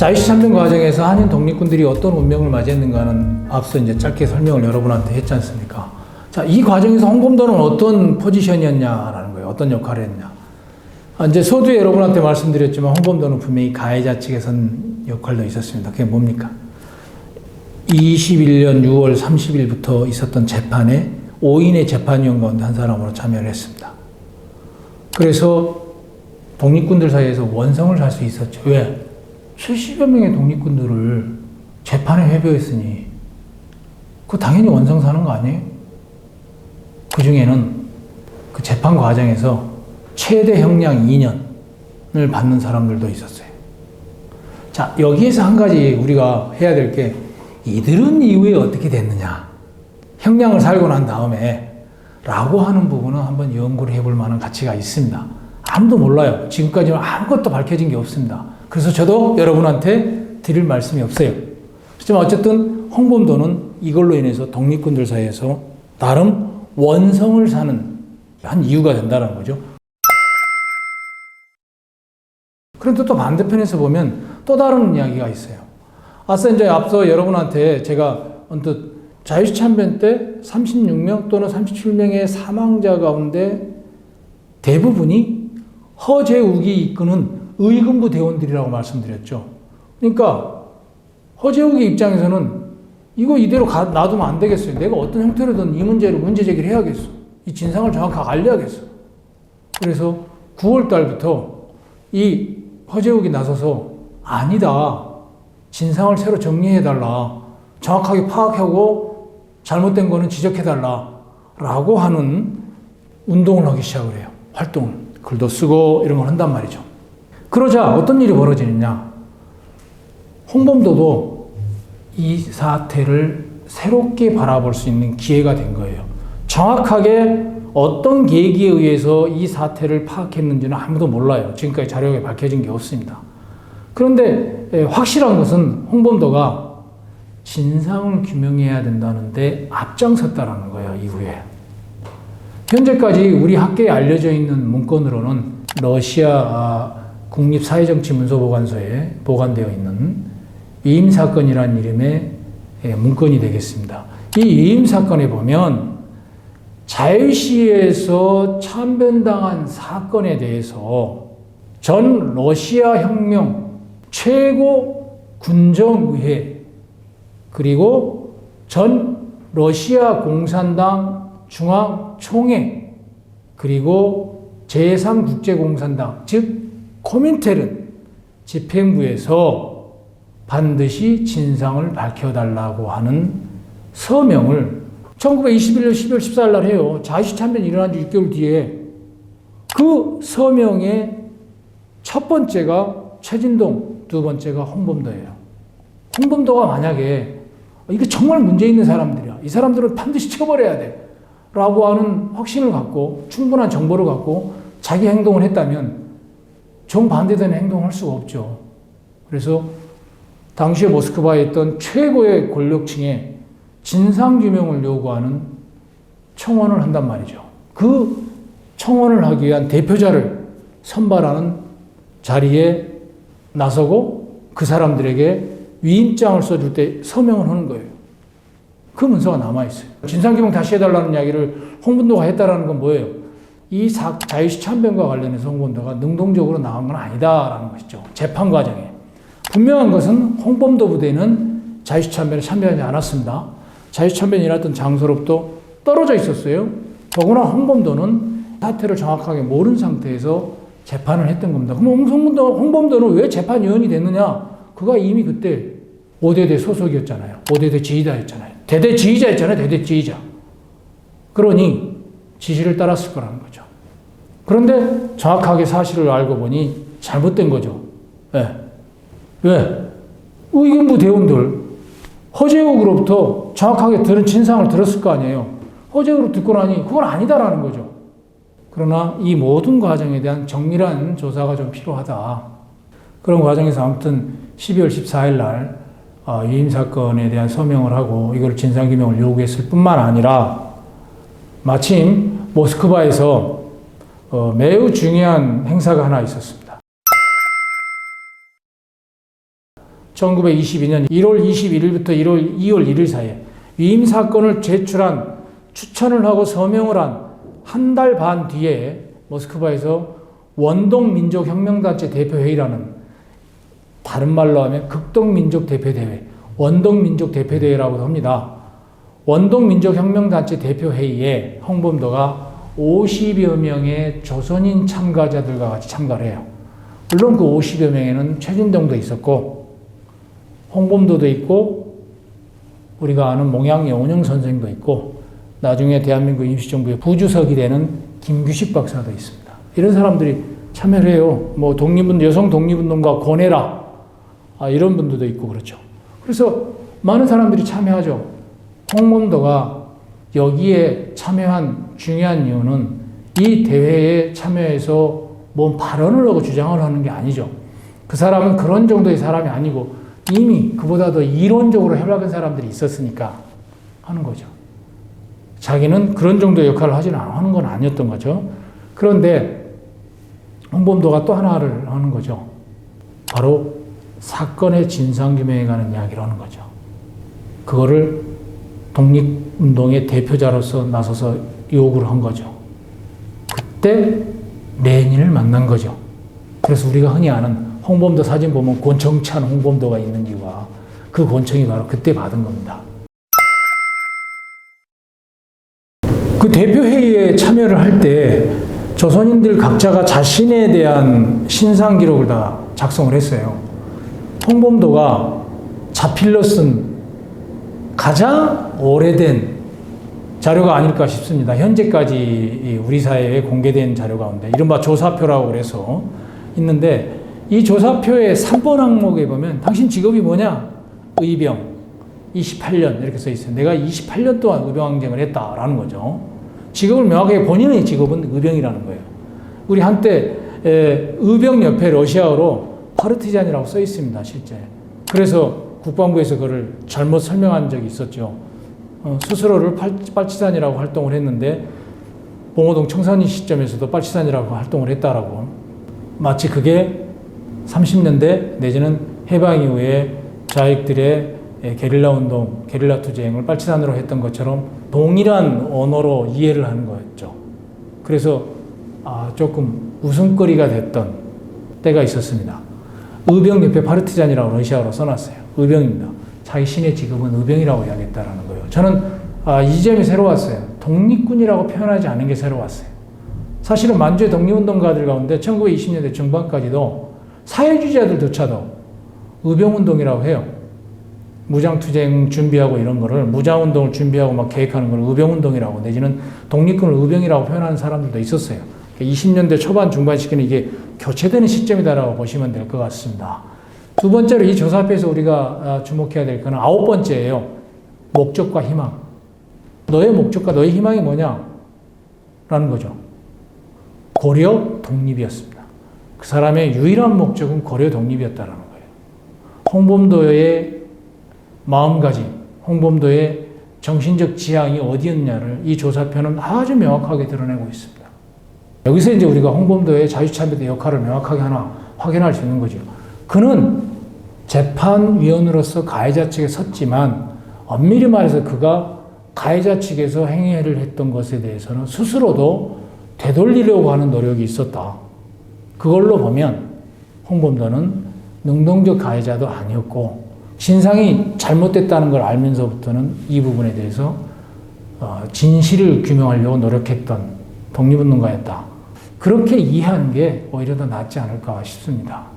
자유시 참변 과정에서 한인 독립군들이 어떤 운명을 맞이했는가는 앞서 이제 짧게 설명을 여러분한테 했지 않습니까? 자, 이 과정에서 홍범도는 어떤 포지션이었냐라는 거예요. 어떤 역할을 했냐. 아, 이제 서두에 여러분한테 말씀드렸지만 홍범도는 분명히 가해자 측에선 역할도 있었습니다. 그게 뭡니까? 21년 6월 30일부터 있었던 재판에 5인의 재판위원 가운데 한 사람으로 참여를 했습니다. 그래서 독립군들 사이에서 원성을 살 수 있었죠. 왜? 70여 명의 독립군들을 재판에 회부했으니 그 당연히 원성 사는 거 아니에요? 그 중에는 그 재판 과정에서 최대 형량 2년을 받는 사람들도 있었어요. 자, 여기에서 한 가지 우리가 해야 될 게 이들은 이후에 어떻게 됐느냐. 형량을 살고 난 다음에 라고 하는 부분은 한번 연구를 해볼 만한 가치가 있습니다. 아무도 몰라요. 지금까지는 아무것도 밝혀진 게 없습니다. 그래서 저도 여러분한테 드릴 말씀이 없어요. 하지만 어쨌든 홍범도는 이걸로 인해서 독립군들 사이에서 나름 원성을 사는 한 이유가 된다는 거죠. 그런데 또 반대편에서 보면 또 다른 이야기가 있어요. 아까 이제 앞서 여러분한테 제가 언뜻 자유시 참변 때 36명 또는 37명의 사망자 가운데 대부분이 허재욱이 이끄는 의금부 대원들이라고 말씀드렸죠. 그러니까 허재욱의 입장에서는 이거 이대로 가, 놔두면 안 되겠어요. 내가 어떤 형태로든 이 문제를 문제 제기를 해야겠어. 이 진상을 정확하게 알려야겠어. 그래서 9월 달부터 이 허재욱이 나서서 아니다. 진상을 새로 정리해달라. 정확하게 파악하고 잘못된 거는 지적해달라. 라고 하는 운동을 하기 시작을 해요. 활동을. 글도 쓰고 이런 걸 한단 말이죠. 그러자 어떤 일이 벌어지느냐. 홍범도도 이 사태를 새롭게 바라볼 수 있는 기회가 된 거예요. 정확하게 어떤 계기에 의해서 이 사태를 파악했는지는 아무도 몰라요. 지금까지 자료에 밝혀진 게 없습니다. 그런데 예, 확실한 것은 홍범도가 진상을 규명해야 된다는데 앞장섰다라는 거예요, 이후에. 현재까지 우리 학계에 알려져 있는 문건으로는 러시아 아, 국립사회정치문서보관소에 보관되어 있는 위임 사건이라는 이름의 예, 문건이 되겠습니다. 이 위임 사건에 보면 자유시에서 참변당한 사건에 대해서 전 러시아 혁명 최고 군정의회 그리고 전 러시아 공산당 중앙총회 그리고 제3국제공산당 즉 코민테른 집행부에서 반드시 진상을 밝혀달라고 하는 서명을 1921년 12월 14일 날 해요. 자유시 참변 일어난 지 6개월 뒤에 그 서명의 첫 번째가 최진동, 두 번째가 홍범도예요. 홍범도가 만약에 이게 정말 문제 있는 사람들이야. 이 사람들은 반드시 처벌해야 돼. 라고 하는 확신을 갖고 충분한 정보를 갖고 자기 행동을 했다면 정반대되는 행동을 할 수가 없죠. 그래서 당시에 모스크바에 있던 최고의 권력층에 진상규명을 요구하는 청원을 한단 말이죠. 그 청원을 하기 위한 대표자를 선발하는 자리에 나서고 그 사람들에게 위임장을 써줄 때 서명을 하는 거예요. 그 문서가 남아있어요. 진상규명 다시 해달라는 이야기를 홍범도가 했다라는 건 뭐예요? 이 사, 자유시 참변과 관련해서 홍범도가 능동적으로 나온 건 아니다라는 것이죠. 재판 과정에. 분명한 것은 홍범도 부대는 자유시 참변에 참여하지 않았습니다. 자유시 참변이 일어났던 장소로부터 떨어져 있었어요. 더구나 홍범도는 사태를 정확하게 모르는 상태에서 재판을 했던 겁니다. 그럼 홍범도, 홍범도는 왜 재판위원이 됐느냐? 그가 이미 그때 5대대 소속이었잖아요. 5대대 지휘자였잖아요. 대대 지휘자였잖아요. 대대 지휘자. 그러니 지시를 따랐을 거라는 거죠. 그런데 정확하게 사실을 알고 보니 잘못된 거죠. 왜? 왜? 의견부 대원들 허재욱으로부터 정확하게 들은 진상을 들었을 거 아니에요. 허재욱으로 듣고 나니 그건 아니다라는 거죠. 그러나 이 모든 과정에 대한 정밀한 조사가 좀 필요하다. 그런 과정에서 아무튼 12월 14일 날 어, 유임 사건에 대한 서명을 하고 이걸 진상규명을 요구했을 뿐만 아니라 마침 모스크바에서 어, 매우 중요한 행사가 하나 있었습니다. 1922년 1월 21일부터 1월 2월 1일 사이에 위임 사건을 제출한 추천을 하고 서명을 한 한 달 반 뒤에 모스크바에서 원동 민족 혁명단체 대표 회의라는 다른 말로 하면 극동 민족 대표 대회, 원동 민족 대표 대회라고도 합니다. 원동 민족 혁명단체 대표 회의에 홍범도가 50여 명의 조선인 참가자들과 같이 참가를 해요. 물론 그 50여 명에는 최진동도 있었고 홍범도도 있고 우리가 아는 몽양 영운영 선생도 있고 나중에 대한민국 임시정부의 부주석이 되는 김규식 박사도 있습니다. 이런 사람들이 참여를 해요. 뭐 독립운 여성 독립운동가 권해라 아, 이런 분들도 있고 그렇죠. 그래서 많은 사람들이 참여하죠. 홍범도가 여기에 참여한 중요한 이유는 이 대회에 참여해서 뭔 발언을 하고 주장을 하는 게 아니죠. 그 사람은 그런 정도의 사람이 아니고 이미 그보다 더 이론적으로 해박한 사람들이 있었으니까 하는 거죠. 자기는 그런 정도의 역할을 하지는 않- 하는 건 아니었던 거죠. 그런데 홍범도가 또 하나를 하는 거죠. 바로 사건의 진상규명에 관한 이야기를 하는 거죠. 그거를 독립운동의 대표자로서 나서서 요구를 한 거죠. 그때 레닌을 만난 거죠. 그래서 우리가 흔히 아는 홍범도 사진 보면 권총찬 홍범도가 있는 이유가 그 권총이 바로 그때 받은 겁니다. 그 대표회의에 참여를 할 때 조선인들 각자가 자신에 대한 신상 기록을 다 작성을 했어요. 홍범도가 자필로 쓴 가장 오래된 자료가 아닐까 싶습니다. 현재까지 이 우리 사회에 공개된 자료 가운데 이른바 조사표라고 그래서 있는데 이 조사표의 3번 항목에 보면 당신 직업이 뭐냐? 의병 28년 이렇게 써 있어요. 내가 28년 동안 의병항쟁을 했다라는 거죠. 직업을 명확하게 본인의 직업은 의병이라는 거예요. 우리 한때 에, 의병 옆에 러시아어로 파르티잔이라고 써 있습니다, 실제. 그래서 국방부에서 그걸 잘못 설명한 적이 있었죠. 어, 스스로를 팔, 빨치산이라고 활동을 했는데 봉오동 청산리 시점에서도 빨치산이라고 활동을 했다라고 마치 그게 30년대 내지는 해방 이후에 좌익들의 예, 게릴라 운동, 게릴라 투쟁을 빨치산으로 했던 것처럼 동일한 언어로 이해를 하는 거였죠. 그래서 아, 조금 웃음거리가 됐던 때가 있었습니다. 의병 옆에 파르티잔이라고 러시아어로 써놨어요. 의병입니다. 자기 신의 직업은 의병이라고 이야기했다라는 거예요. 저는 아, 이 점이 새로웠어요. 독립군이라고 표현하지 않은 게 새로웠어요. 사실은 만주의 독립운동가들 가운데 1920년대 중반까지도 사회주의자들조차도 의병운동이라고 해요. 무장투쟁 준비하고 이런 거를 무장운동을 준비하고 막 계획하는 걸 의병운동이라고 내지는 독립군을 의병이라고 표현하는 사람들도 있었어요. 20년대 초반 중반 시기는 이게 교체되는 시점이다라고 보시면 될 것 같습니다. 두 번째로 이 조사표에서 우리가 아, 주목해야 될 거는 아홉 번째예요. 목적과 희망. 너의 목적과 너의 희망이 뭐냐? 라는 거죠. 고려 독립이었습니다. 그 사람의 유일한 목적은 고려 독립이었다라는 거예요. 홍범도의 마음가짐, 홍범도의 정신적 지향이 어디였냐를 이 조사표는 아주 명확하게 드러내고 있습니다. 여기서 이제 우리가 홍범도의 자유참여의 역할을 명확하게 하나 확인할 수 있는 거죠. 그는 재판위원으로서 가해자 측에 섰지만 엄밀히 말해서 그가 가해자 측에서 행위를 했던 것에 대해서는 스스로도 되돌리려고 하는 노력이 있었다. 그걸로 보면 홍범도는 능동적 가해자도 아니었고 신상이 잘못됐다는 걸 알면서부터는 이 부분에 대해서 어, 진실을 규명하려고 노력했던 독립운동가였다. 그렇게 이해하는 게 오히려 더 낫지 않을까 싶습니다.